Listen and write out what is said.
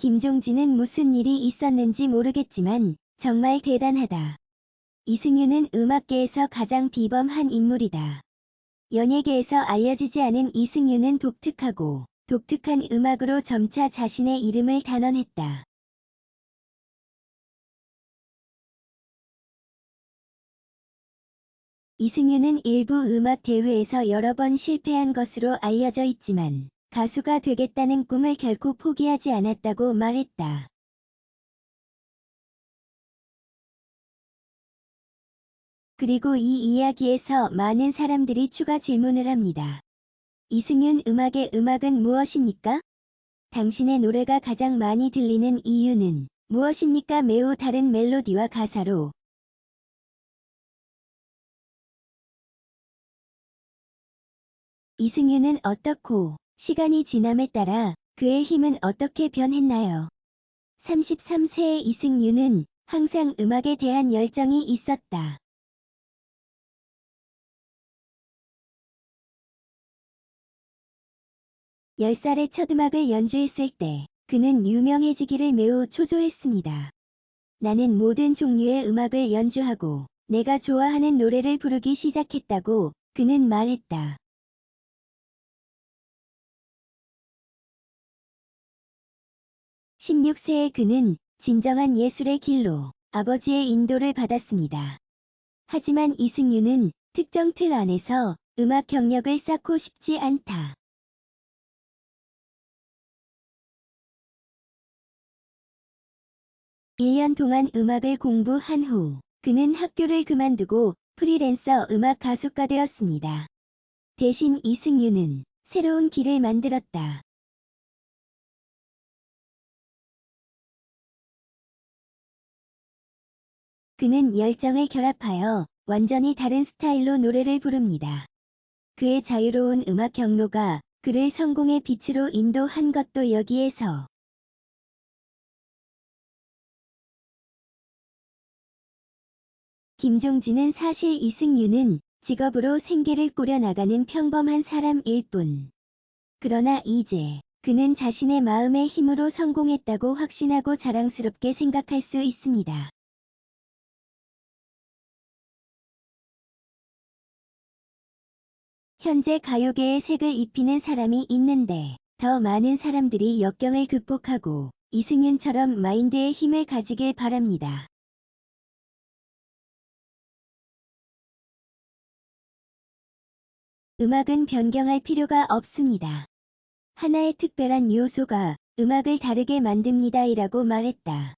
김종진은 무슨 일이 있었는지 모르겠지만 정말 대단하다. 이승윤은 음악계에서 가장 비범한 인물이다. 연예계에서 알려지지 않은 이승윤은 독특하고 독특한 음악으로 점차 자신의 이름을 단언했다. 이승윤은 일부 음악 대회에서 여러 번 실패한 것으로 알려져 있지만 가수가 되겠다는 꿈을 결코 포기하지 않았다고 말했다. 그리고 이 이야기에서 많은 사람들이 추가 질문을 합니다. 이승윤 음악의 음악은 무엇입니까? 당신의 노래가 가장 많이 들리는 이유는 무엇입니까? 매우 다른 멜로디와 가사로 이승윤은 어떻고 시간이 지남에 따라 그의 힘은 어떻게 변했나요? 33세의 이승윤은 항상 음악에 대한 열정이 있었다. 10살에 첫 음악을 연주했을 때 그는 유명해지기를 매우 초조했습니다. 나는 모든 종류의 음악을 연주하고 내가 좋아하는 노래를 부르기 시작했다고 그는 말했다. 16세의 그는 진정한 예술의 길로 아버지의 인도를 받았습니다. 하지만 이승윤은 특정 틀 안에서 음악 경력을 쌓고 싶지 않다. 1년 동안 음악을 공부한 후 그는 학교를 그만두고 프리랜서 음악 가수가 되었습니다. 대신 이승윤은 새로운 길을 만들었다. 그는 열정을 결합하여 완전히 다른 스타일로 노래를 부릅니다. 그의 자유로운 음악 경로가 그를 성공의 빛으로 인도한 것도 여기에서 김종진은 사실 이승윤은 직업으로 생계를 꾸려나가는 평범한 사람일 뿐. 그러나 이제 그는 자신의 마음의 힘으로 성공했다고 확신하고 자랑스럽게 생각할 수 있습니다. 현재 가요계에 색을 입히는 사람이 있는데 더 많은 사람들이 역경을 극복하고 이승윤처럼 마인드의 힘을 가지길 바랍니다. 음악은 변경할 필요가 없습니다. 하나의 특별한 요소가 음악을 다르게 만듭니다. 이라고 말했다.